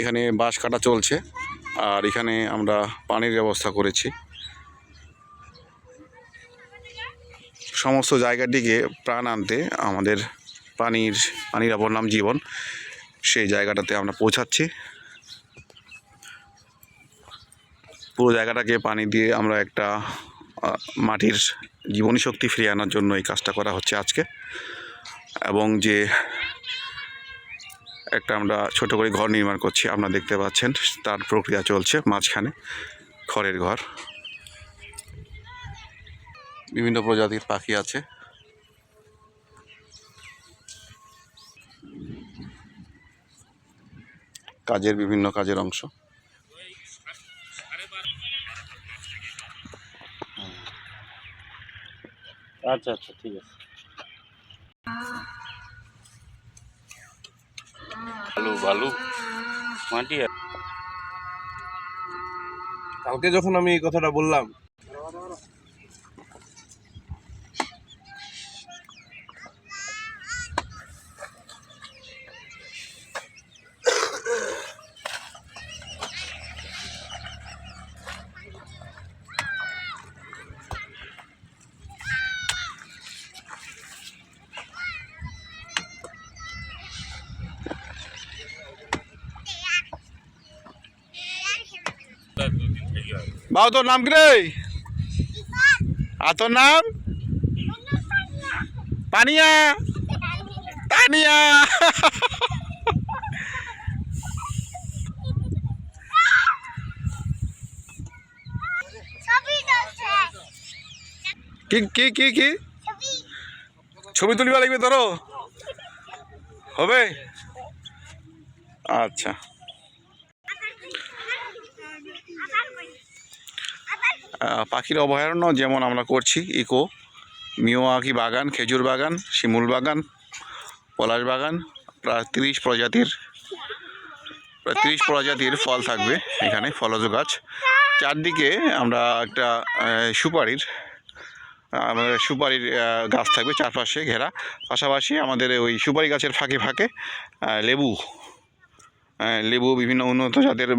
এখানে বাঁশ কাটা চলছে, আর এখানে আমরা পানির ব্যবস্থা করেছি। সমস্ত জায়গাটিকে প্রাণ আনতে আমাদের পানির পানির অপর নাম জীবন, সেই জায়গাটাতে আমরা পৌঁছাচ্ছি। পুরো জায়গাটাকে পানি দিয়ে আমরা একটা মাটির জীবনী শক্তি ফিরিয়ে আনার জন্য এই কাজটা করা হচ্ছে আজকে। এবং যে একটা আমরা ছোট করে ঘর নির্মাণ করছি, আপনারা দেখতে পাচ্ছেন। তার প্রক্রিয়া চলছে মাঝখানে, খড়ের ঘর। বিভিন্ন প্রজাতির পাখি আছে। কাজের বিভিন্ন কাজের অংশ। আচ্ছা আচ্ছা ঠিক আছে। ভালো মাটি কালকে যখন আমি এই কথাটা বললাম বাবু, তোর নাম কি রে? আর তোর নাম? পানিয়া ছবি কি কি কি কি? ছবি তুলিবা লাগবে তোরও? হবে? আচ্ছা। পাখির অভয়ারণ্য যেমন আমরা করছি, ইকো, মিওয়াকি বাগান, খেজুর বাগান, শিমুল বাগান, পলাশ বাগান, প্রায় তিরিশ প্রজাতির, প্রায় তিরিশ প্রজাতির ফল থাকবে এখানে, ফলজ গাছ। চারদিকে আমরা একটা সুপারির আমাদের সুপারির গাছ থাকবে চারপাশে ঘেরা। পাশাপাশি আমাদের ওই সুপারি গাছের ফাঁকে ফাঁকে লেবু লেবু বিভিন্ন উন্নত জাতের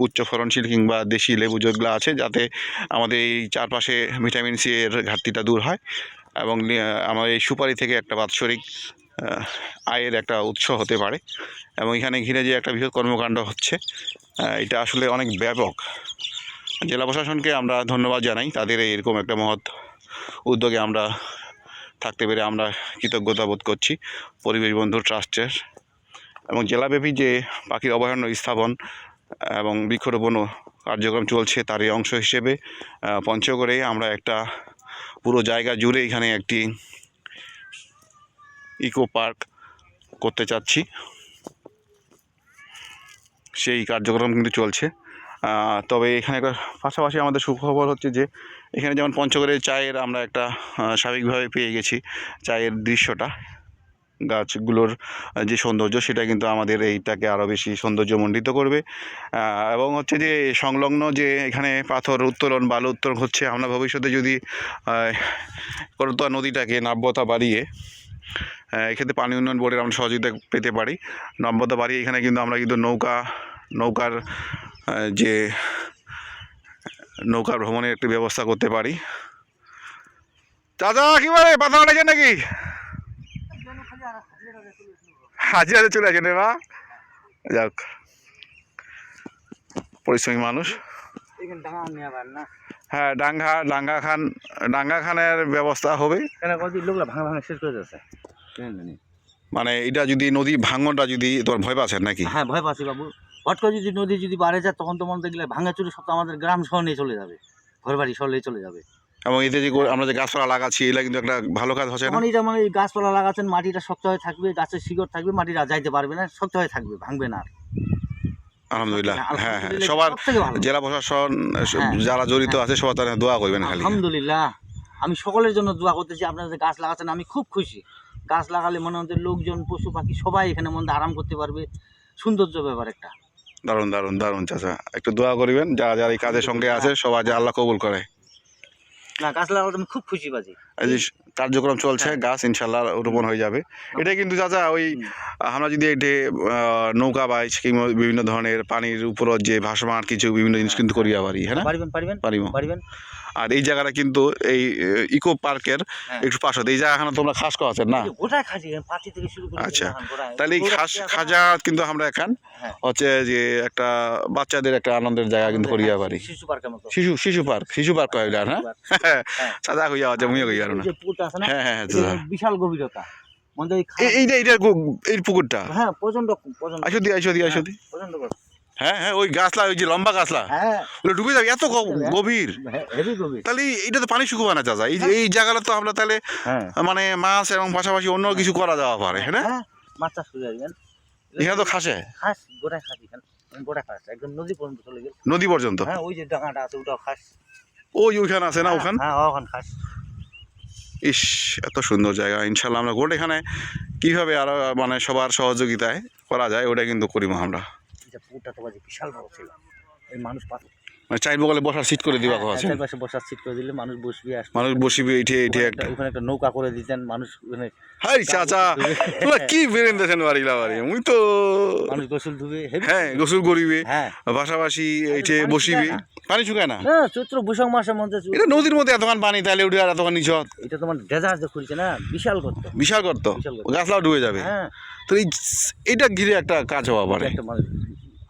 উচ্চ ফলনশীল কিংবা দেশি লেবু যেগুলো আছে যাতে আমাদের এই চারপাশে ভিটামিন সি এর ঘাটতিটা দূর হয় এবং আহ, আমাদের এই সুপারি থেকে একটা বাৎসরিক আয়ের একটা উৎস হতে পারে এবং এখানে ঘিরে যে একটা বৃহৎ কর্মকাণ্ড হচ্ছে এটা আসলে অনেক ব্যাপক। জেলা প্রশাসনকে আমরা ধন্যবাদ জানাই তাদের এরকম একটা মহৎ উদ্যোগে আমরা থাকতে পেরে আমরা কৃতজ্ঞতা বোধ করছি পরিবেশ বন্ধু ট্রাস্টের এবং জেলাব্যাপী যে পাখির অভয়ারণ্য স্থাপন এবং বৃক্ষরোপণ কার্যক্রম চলছে, তারই অংশ হিসেবে পঞ্চগড়ে আমরা একটা পুরো জায়গা জুড়ে এখানে একটি ইকো পার্ক করতে চাচ্ছি। সেই কার্যক্রম কিন্তু চলছে। তবে এখানে পাশাপাশি আমাদের সুখবর হচ্ছে যে, এখানে যেমন পঞ্চগড়ের চায়ের আমরা একটা স্বাভাবিকভাবে পেয়ে গেছি চায়ের দৃশ্যটা। গাছগুলোর যে সৌন্দর্য, সেটা কিন্তু আমাদের এইটাকে আরও বেশি সৌন্দর্যমণ্ডিত করবে। এবং হচ্ছে যে সংলগ্ন যে এখানে পাথর উত্তোলন, বালু উত্তোলন হচ্ছে, আমরা ভবিষ্যতে যদি করতোয়া নদীটাকে নাব্যতা বাড়িয়ে এক্ষেত্রে পানি উন্নয়ন বোর্ডের আমরা সহযোগিতা পেতে পারি। নম্বরতা বাড়িয়ে এখানে কিন্তু আমরা কিন্তু নৌকা, নৌকার যে, নৌকা ভ্রমণের একটি ব্যবস্থা করতে পারি। চাচা, কি বলে? কাটাছেন নাকি? হাজিরাতে চলে আসেন বা যাক পরিশ্রমী মানুষ। হ্যাঁ ডাঙ্গা ডাঙ্গা খান ডাঙ্গা খানের ব্যবস্থা হবে। কেন কদিন লোকরা ভাঙা ভাঙা শেষ করে যাচ্ছে? মানে এটা যদি নদী ভাঙনটা যদি তোমার ভয় পাচ্ছেন নাকি? হ্যাঁ ভয় পাচ্ছি বাবু। হট করে যদি নদী যদি বাড়ে যায় তখন তো মনে দেখলে ভাঙা চুরি সব তো আমাদের গ্রাম শহর নিয়ে চলে যাবে। ঘর বাড়ি শহর নিয়ে চলে যাবে। এবং এতে যে আমরা যে গাছপালা লাগাচ্ছি এগুলা কিন্তু একটা ভালো কাজ হচ্ছে না? এটা মানে এই গাছপালা লাগাচ্ছেন মাটিটা শক্ত হয়ে থাকবে গাছের শিকড় থাকবে মাটিটা যাইতে পারবে না শক্ত হয়ে থাকবে ভাঙবে না আর। আলহামদুলিল্লাহ। হ্যাঁ হ্যাঁ। সবার। জেলা প্রশাসন হ্যাঁ, যারা জড়িত আছে সবার তারা দোয়া করবেন খালি। আলহামদুলিল্লাহ। আমি সকলের জন্য দোয়া করতেছি আপনারা যে গাছ লাগাচ্ছেন আমি খুব খুশি। গাছ লাগালে মনে হচ্ছে লোকজন পশু পাখি সবাই এখানে মধ্যে আরাম করতে পারবে। সৌন্দর্য ব্যাপার একটা। দারুণ দারুণ দারুণ চাচা। একটু দোয়া করবেন যারা যারা এই কাজের সঙ্গে আছে সবাই যে আল্লাহ কবুল করে। না গাছ লাগাতে আমি খুব খুশি বাজি এই যে কার্যক্রম চলছে গাছ ইনশাল্লাহ রোপণ হয়ে যাবে। এটা কিন্তু চাচা ওই আমরা যদি এটি আহ, নৌকা বাইচ কিংবা বিভিন্ন ধরনের পানির উপর যে ভাসমান কিছু বিভিন্ন জিনিস কিন্তু করিয়া পারি হ্যাঁ পারিবেন পারিবেন পারিবেন। আর এই জায়গাটা কিন্তু এই ইকো পার্কের হ্যাঁ। একটু পাশে। এই জায়গাখানে তোমরা খাস আছে? না। আচ্ছা। তাহলে এই খাস খাজা কিন্তু আমরা এখান হ্যাঁ। হচ্ছে যে একটা বাচ্চাদের একটা আনন্দের জায়গা কিন্তু করিয়া হ্যাঁ, পারি শিশু শিশু পার্ক শিশু পার্ক কইলা না হ্যাঁ। সাদা হইয়া আছে মুইও কইয়া না। আছে না হ্যাঁ হ্যাঁ হ্যাঁ। বিশাল গভীরতা। এইটা এইটা এই পুকুরটা? হ্যাঁ প্রচণ্ড প্রচণ্ড আইসো দি আইসো দি আইসো দি। প্রচণ্ড। হ্যাঁ হ্যাঁ ওই গাছলা ওই যে লম্বা গাছলা। হ্যাঁ। ওগুলো ডুবে যাবে এত গভীর। তাহলে এইটা তো পানি শুকুবা না চাচা এই যে এই জায়গাটা তো আমরা তাহলে হ্যাঁ। মানে মাছ এবং পাশাপাশি অন্য কিছু করা যাওয়া পারে হ্যাঁ হ্যাঁ মাছ চাষ এখানে তো খাসে। খাস গোটায় খাস গোটা খাস একদম নদী পর্যন্ত চলে গেল। নদী পর্যন্ত? হ্যাঁ ওই যে ডাঙাটা আছে ওটাও খাস। ওই ওইখানে আছে না ওখান? হ্যাঁ ওখান খাস। ইস এত সুন্দর জায়গা। ইনশাল্লাহ আমরা গোট এখানে কীভাবে আরও মানে সবার সহযোগিতায় করা যায় ওটা কিন্তু করিব আমরা। এটা পুকুরটা তো বাজে বিশাল বড় ছিল। এই মানুষ পাথর মানে চাইব বসার সিট করে দিবা কথা আছে হ্যাঁ, বসার সিট করে দিলে মানুষ বসবি আসবে। মানুষ বসিবে এইটে এইটে একটা ওখানে একটা নৌকা করে দিতেন মানুষ ওখানে হাই চাচা তোরা কি বেরেন বাড়িলা বাড়ি মুই তো মানুষ গোসল ধুবে হ্যাঁ গোসল করিবে হ্যাঁ। পাশাপাশি এইটে বসিবে। পানি শুকায় না? হ্যাঁ চৈত্র বৈশাখ মাসের মধ্যে এটা নদীর মধ্যে এতক্ষণ পানি তাহলে উঠে আর এতক্ষণ নিচত। এটা তোমার ডেজার্ট যে খুলছে না বিশাল করতো বিশাল গর্ত। গাছলাও ডুবে যাবে। হ্যাঁ। তো এই এটা ঘিরে একটা কাজ হওয়া পারে। একটা মানুষ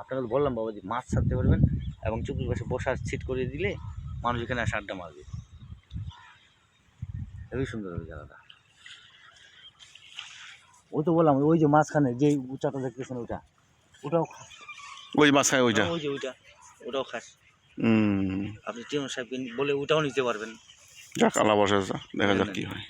আপনাকে বললাম বাবাজি মাছ ছাড়তে পারবেন এবং চুপির পাশে বসার ছিট করে দিলে মানুষ এখানে আসে আড্ডা মারবে। হেবি সুন্দর হবে জায়গাটা ওই তো বললাম ওই যে মাঝখানে যে উঁচাটা দেখতেছেন ওটা ওটাও খাস। ওই মাছখানে ওইটা? ওই যে ওইটা ওটাও খাস। আপনি টিউন সাহেবকে বলে ওটাও নিতে পারবেন। যাক আল্লাহ বসে দেখা যাক কি হয়।